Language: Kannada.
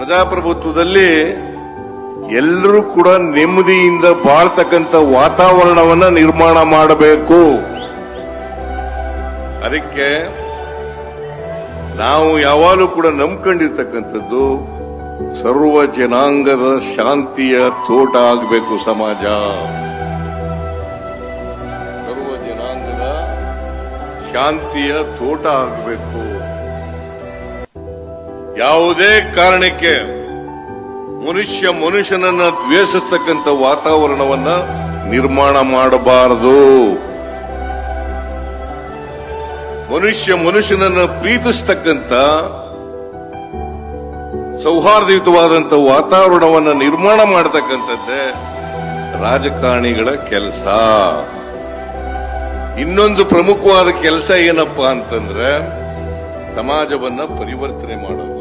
ಪ್ರಜಾಪ್ರಭುತ್ವದಲ್ಲಿ ಎಲ್ಲರೂ ಕೂಡ ನೆಮ್ಮದಿಯಿಂದ ಬಾಳ್ತಕ್ಕಂಥ ವಾತಾವರಣವನ್ನ ನಿರ್ಮಾಣ ಮಾಡಬೇಕು. ಅದಕ್ಕೆ ನಾವು ಯಾವಾಗಲೂ ಕೂಡ ನಂಬ್ಕೊಂಡಿರ್ತಕ್ಕಂಥದ್ದು ಸರ್ವ ಜನಾಂಗದ ಶಾಂತಿಯ ತೋಟ ಆಗಬೇಕು ಸಮಾಜ. ಸರ್ವ ಜನಾಂಗದ ಶಾಂತಿಯ ತೋಟ ಆಗಬೇಕು. ಯಾವುದೇ ಕಾರಣಕ್ಕೆ ಮನುಷ್ಯ ಮನುಷ್ಯನನ್ನ ದ್ವೇಷಿಸ್ತಕ್ಕಂಥ ವಾತಾವರಣವನ್ನ ನಿರ್ಮಾಣ ಮಾಡಬಾರದು. ಮನುಷ್ಯ ಮನುಷ್ಯನನ್ನ ಪ್ರೀತಿಸ್ತಕ್ಕಂಥ ಸೌಹಾರ್ದಯುತವಾದಂಥ ವಾತಾವರಣವನ್ನ ನಿರ್ಮಾಣ ಮಾಡತಕ್ಕಂಥದ್ದೇ ರಾಜಕಾರಣಿಗಳ ಕೆಲಸ. ಇನ್ನೊಂದು ಪ್ರಮುಖವಾದ ಕೆಲಸ ಏನಪ್ಪಾ ಅಂತಂದ್ರೆ ಸಮಾಜವನ್ನ ಪರಿವರ್ತನೆ ಮಾಡೋದು.